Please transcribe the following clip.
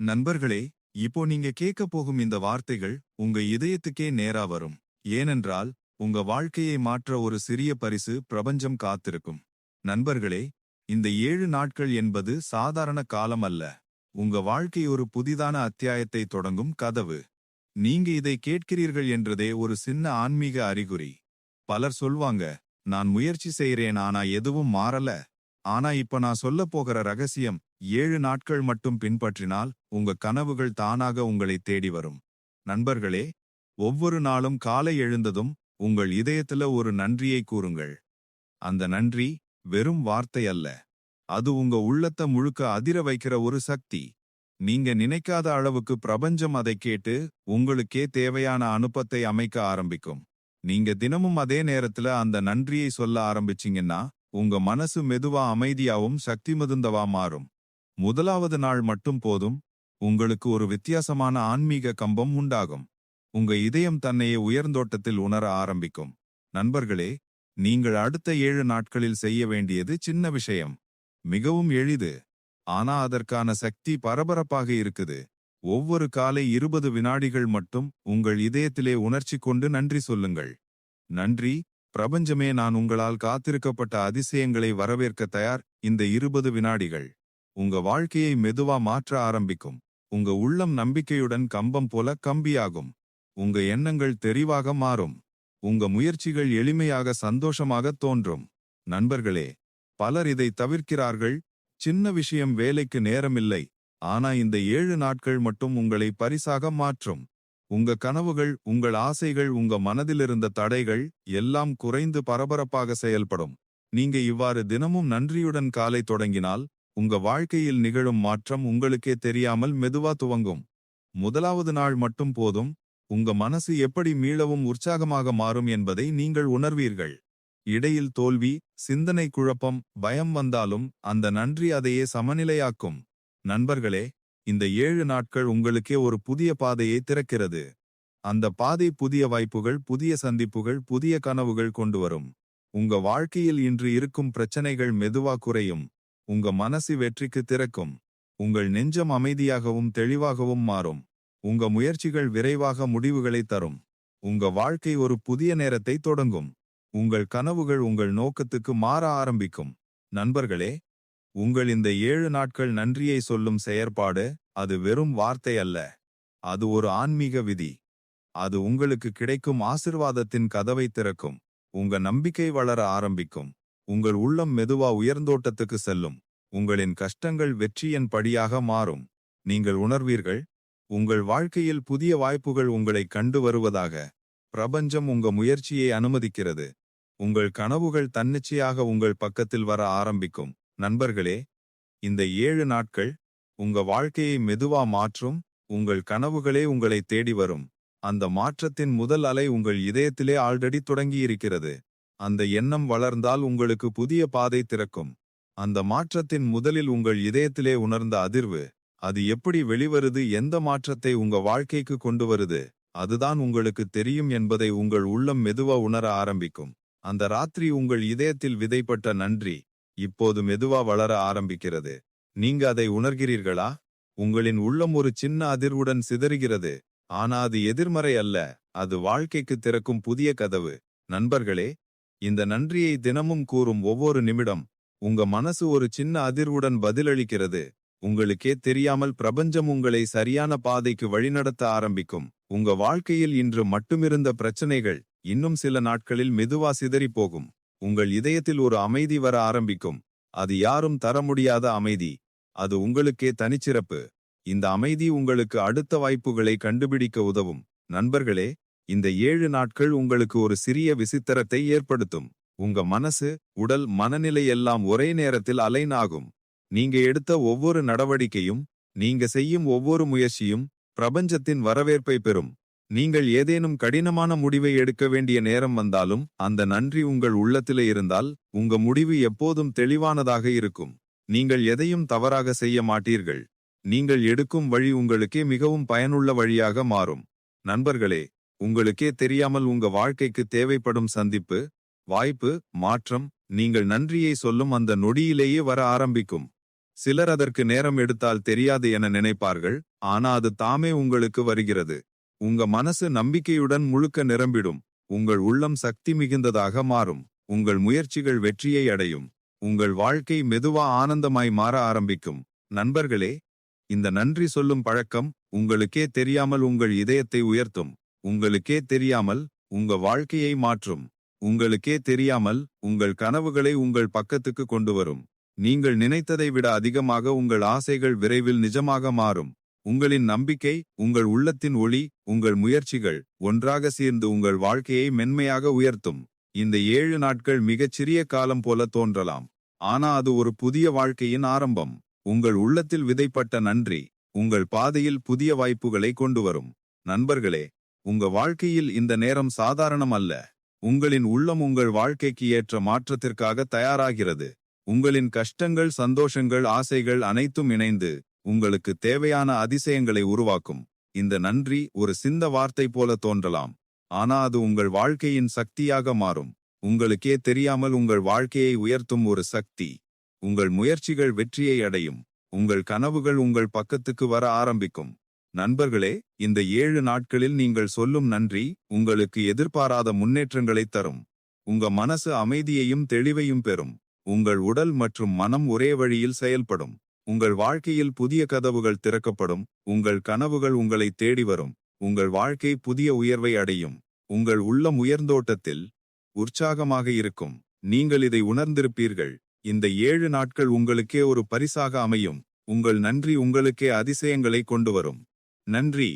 நண்பர்களே இப்போ நீங்க கேட்க போகும் இந்த வார்த்தைகள் உங்க இதயத்துக்கே நேரா வரும். ஏனென்றால் உங்க வாழ்க்கையை மாற்ற ஒரு சிறிய பரிசு பிரபஞ்சம் காத்திருக்கும். நண்பர்களே இந்த ஏழு நாட்கள் என்பது சாதாரண காலம் அல்ல. உங்க வாழ்க்கை ஒரு புதிதான அத்தியாயத்தை தொடங்கும் கதவு. நீங்க இதை கேட்கிறீர்கள் என்றதே ஒரு சின்ன ஆன்மீக அறிகுறி. பலர் சொல்வாங்க நான் முயற்சி செய்கிறேன் ஆனா எதுவும் மாறல. ஆனா இப்ப நான் சொல்ல போகிற ரகசியம் ஏழு நாட்கள் மட்டும் பின்பற்றினால் உங்க கனவுகள் தானாக உங்களை தேடி வரும். நண்பர்களே ஒவ்வொரு நாளும் காலை எழுந்ததும் உங்கள் இதயத்துல ஒரு நன்றியை கூறுங்கள். அந்த நன்றி வெறும் வார்த்தை அல்ல. அது உங்க உள்ளத்த முழுக்க அதிர வைக்கிற ஒரு சக்தி. நீங்க நினைக்காத அளவுக்கு பிரபஞ்சம் அதை கேட்டு உங்களுக்கே தேவையான அனுப்பத்தை அமைக்க ஆரம்பிக்கும். நீங்க தினமும் அதே நேரத்துல அந்த நன்றியை சொல்ல ஆரம்பிச்சீங்கன்னா உங்க மனசு மெதுவா அமைதியாவும் சக்தி மிகுந்தவா மாறும். முதலாவது நாள் மட்டும் போதும். உங்களுக்கு ஒரு வித்தியாசமான ஆன்மீக கம்பம் உண்டாகும். உங்க இதயம் தன்னையே உயர்ந்தோட்டத்தில் உணர ஆரம்பிக்கும். நண்பர்களே நீங்கள் அடுத்த ஏழு நாட்களில் செய்ய வேண்டியது சின்ன விஷயம். மிகவும் எளிது. ஆனா அதற்கான சக்தி பரபரப்பாக இருக்குது. ஒவ்வொரு காலை இருபது வினாடிகள் மட்டும் உங்கள் இதயத்திலே உணர்ச்சி கொண்டு நன்றி சொல்லுங்கள். நன்றி. பிரபஞ்சமே நான் உங்களால் காத்திருக்கப்பட்ட அதிசயங்களை வரவேற்க தயார். இந்த இருபது வினாடிகள் உங்க வாழ்க்கையை மெதுவா மாற்ற ஆரம்பிக்கும். உங்க உள்ளம் நம்பிக்கையுடன் கம்பம் போல கம்பியாகும். உங்க எண்ணங்கள் தெரிவாக மாறும். உங்க முயற்சிகள் எளிமையாக சந்தோஷமாக தோன்றும். நண்பர்களே பலர் இதை தவிர்க்கிறார்கள். சின்ன விஷயம் வேலைக்கு நேரமில்லை. ஆனா இந்த ஏழு நாட்கள் மட்டும் உங்களை பரிசாக மாற்றும். உங்க கனவுகள் உங்கள் ஆசைகள் உங்க மனதிலிருந்த தடைகள் எல்லாம் குறைந்து பரபரப்பாக செயல்படும். நீங்க இவ்வாறு தினமும் நன்றியுடன் காலை தொடங்கினால் உங்க வாழ்க்கையில் நிகழும் மாற்றம் உங்களுக்கே தெரியாமல் மெதுவா துவங்கும். முதலாவது நாள் மட்டும் போதும் உங்க மனசு எப்படி மீளவும் உற்சாகமாக மாறும் என்பதை நீங்கள் உணர்வீர்கள். இடையில் தோல்வி சிந்தனை குழப்பம் பயம் வந்தாலும் அந்த நன்றி அதையே சமநிலையாக்கும். நண்பர்களே இந்த ஏழு நாட்கள் உங்களுக்கே ஒரு புதிய பாதையை திறக்கிறது. அந்த பாதை புதிய வாய்ப்புகள் புதிய சந்திப்புகள் புதிய கனவுகள் கொண்டு வரும். உங்க வாழ்க்கையில் இன்று இருக்கும் பிரச்சனைகள் மெதுவா குறையும். உங்க மனசு வெற்றிக்கு திறக்கும். உங்கள் நெஞ்சம் அமைதியாகவும் தெளிவாகவும் மாறும். உங்க முயற்சிகள் விரைவாக முடிவுகளை தரும். உங்க வாழ்க்கை ஒரு புதிய நேரத்தை தொடங்கும். உங்கள் கனவுகள் உங்கள் நோக்கத்துக்கு மாற ஆரம்பிக்கும். நண்பர்களே உங்கள் இந்த ஏழு நாட்கள் நன்றியை சொல்லும் செயற்பாடு அது வெறும் வார்த்தை அல்ல. அது ஒரு ஆன்மீக விதி. அது உங்களுக்கு கிடைக்கும் ஆசிர்வாதத்தின் கதவை திறக்கும். உங்க நம்பிக்கை வளர ஆரம்பிக்கும். உங்கள் உள்ளம் மெதுவா உயர்ந்தோட்டத்துக்கு செல்லும். உங்களின் கஷ்டங்கள் வெற்றியின் படியாக மாறும். நீங்கள் உணர்வீர்கள் உங்கள் வாழ்க்கையில் புதிய வாய்ப்புகள் உங்களை கண்டு வருவதாக. பிரபஞ்சம் உங்க முயற்சியை அனுமதிக்கிறது. உங்கள் கனவுகள் தன்னிச்சையாக உங்கள் பக்கத்தில் வர ஆரம்பிக்கும். நண்பர்களே இந்த ஏழு நாட்கள் உங்க வாழ்க்கையை மெதுவா மாற்றும் உங்கள் கனவுகளே உங்களை தேடி வரும். அந்த மாற்றத்தின் முதல் அலை உங்கள் இதயத்திலே ஆல்ரெடி தொடங்கியிருக்கிறது. அந்த எண்ணம் வளர்ந்தால் உங்களுக்கு புதிய பாதை திறக்கும். அந்த மாற்றத்தின் முதலில் உங்கள் இதயத்திலே உணர்ந்த அதிர்வு அது எப்படி வெளிவருது எந்த மாற்றத்தை உங்க வாழ்க்கைக்கு கொண்டு வருது அதுதான் உங்களுக்கு தெரியும் என்பதை உங்கள் உள்ளம் மெதுவா உணர ஆரம்பிக்கும். அந்த ராத்திரி உங்கள் இதயத்தில் விதைப்பட்ட நன்றி. இப்போது மெதுவா வளர ஆரம்பிக்கிறது. நீங்க அதை உணர்கிறீர்களா? உங்களின் உள்ளம் ஒரு சின்ன அதிர்வுடன் சிதறுகிறது. ஆனா அது எதிர்மறை அல்ல. அது வாழ்க்கைக்கு திறக்கும் புதிய கதவு. நண்பர்களே இந்த நன்றியை தினமும் கூறும் ஒவ்வொரு நிமிடம் உங்க மனசு ஒரு சின்ன அதிர்வுடன் பதிலளிக்கிறது. உங்களுக்கே தெரியாமல் பிரபஞ்சம் உங்களை சரியான பாதைக்கு வழிநடத்த ஆரம்பிக்கும். உங்க வாழ்க்கையில் இன்று மட்டுமிருந்த பிரச்சனைகள் இன்னும் சில நாட்களில் மெதுவா சிதறி போகும் உங்கள் இதயத்தில் ஒரு அமைதி வர ஆரம்பிக்கும். அது யாரும் தர முடியாத அமைதி. அது உங்களுக்கே தனிச்சிறப்பு. இந்த அமைதி உங்களுக்கு அடுத்த வாய்ப்புகளை கண்டுபிடிக்க உதவும். நண்பர்களே இந்த ஏழு நாட்கள் உங்களுக்கு ஒரு சிறிய விசித்திரத்தை ஏற்படுத்தும். உங்க மனசு உடல் மனநிலை எல்லாம் ஒரே நேரத்தில் அலைன் ஆகும். நீங்க எடுத்த ஒவ்வொரு நடவடிக்கையும் நீங்க செய்யும் ஒவ்வொரு முயற்சியும் பிரபஞ்சத்தின் வரவேற்பை பெறும். நீங்கள் ஏதேனும் கடினமான முடிவை எடுக்க வேண்டிய நேரம் வந்தாலும் அந்த நன்றி உங்கள் உள்ளத்திலே இருந்தால் உங்க முடிவு எப்போதும் தெளிவானதாக இருக்கும். நீங்கள் எதையும் தவறாக செய்ய மாட்டீர்கள். நீங்கள் எடுக்கும் வழி உங்களுக்கே மிகவும் பயனுள்ள வழியாக மாறும். நண்பர்களே உங்களுக்கே தெரியாமல் உங்க வாழ்க்கைக்கு தேவைப்படும் சந்திப்பு வாய்ப்பு மாற்றம் நீங்கள் நன்றியை சொல்லும் அந்த நொடியிலேயே வர ஆரம்பிக்கும். சிலர் அதற்கு நேரம் எடுத்தால் தெரியாது என நினைப்பார்கள் ஆனா அது தாமே உங்களுக்கு வருகிறது. உங்க மனசு நம்பிக்கையுடன் முழுக்க நிரம்பிடும். உங்கள் உள்ளம் சக்தி மிகுந்ததாக மாறும். உங்கள் முயற்சிகள் வெற்றியை அடையும். உங்கள் வாழ்க்கை மெதுவா ஆனந்தமாய் மாற ஆரம்பிக்கும். நண்பர்களே இந்த நன்றி சொல்லும் பழக்கம் உங்களுக்கே தெரியாமல் உங்கள் இதயத்தை உயர்த்தும். உங்களுக்கே தெரியாமல் உங்க வாழ்க்கையை மாற்றும். உங்களுக்கே தெரியாமல் உங்கள் கனவுகளை உங்கள் பக்கத்துக்கு கொண்டு வரும். நீங்கள் நினைத்ததை விட அதிகமாக உங்கள் ஆசைகள் விரைவில் நிஜமாக மாறும். உங்களின் நம்பிக்கை உங்கள் உள்ளத்தின் ஒளி உங்கள் முயற்சிகள் ஒன்றாக சேர்ந்து உங்கள் வாழ்க்கையை மென்மையாக உயர்த்தும். இந்த ஏழு நாட்கள் மிகச் சிறிய காலம் போல தோன்றலாம். ஆனா அது ஒரு புதிய வாழ்க்கையின் ஆரம்பம். உங்கள் உள்ளத்தில் விதைப்பட்ட நன்றி உங்கள் பாதையில் புதிய வாய்ப்புகளை கொண்டு வரும். நண்பர்களே உங்க வாழ்க்கையில் இந்த நேரம் சாதாரணம் அல்ல. உங்களின் உள்ளம் உங்கள் வாழ்க்கைக்கு ஏற்ற மாற்றத்திற்காக தயாராகிறது. உங்களின் கஷ்டங்கள் சந்தோஷங்கள் ஆசைகள் அனைத்தும் இணைந்து உங்களுக்கு தேவையான அதிசயங்களை உருவாக்கும். இந்த நன்றி ஒரு சிந்த வார்த்தை போல தோன்றலாம். ஆனா அது உங்கள் வாழ்க்கையின் சக்தியாக மாறும். உங்களுக்கே தெரியாமல் உங்கள் வாழ்க்கையை உயர்த்தும் ஒரு சக்தி. உங்கள் முயற்சிகள் வெற்றியை அடையும். உங்கள் கனவுகள் உங்கள் பக்கத்துக்கு வர ஆரம்பிக்கும். நண்பர்களே இந்த ஏழு நாட்களில் நீங்கள் சொல்லும் நன்றி உங்களுக்கு எதிர்பாராத முன்னேற்றங்களை தரும். உங்க மனசு அமைதியையும் தெளிவையும் பெறும். உங்கள் உடல் மற்றும் மனம் ஒரே வழியில் செயல்படும். உங்கள் வாழ்க்கையில் புதிய கதவுகள் திறக்கப்படும் உங்கள் கனவுகள் உங்களை தேடி வரும் உங்கள் வாழ்க்கை புதிய உயர்வை அடையும் உங்கள் உள்ளம் உயர்ந்தோட்டத்தில் உற்சாகமாக இருக்கும் நீங்கள் இதை உணர்ந்திருப்பீர்கள் இந்த ஏழு நாட்கள் உங்களுக்கே ஒரு பரிசாக அமையும் உங்கள் நன்றி உங்களுக்கே அதிசயங்களை கொண்டு வரும். நன்றி.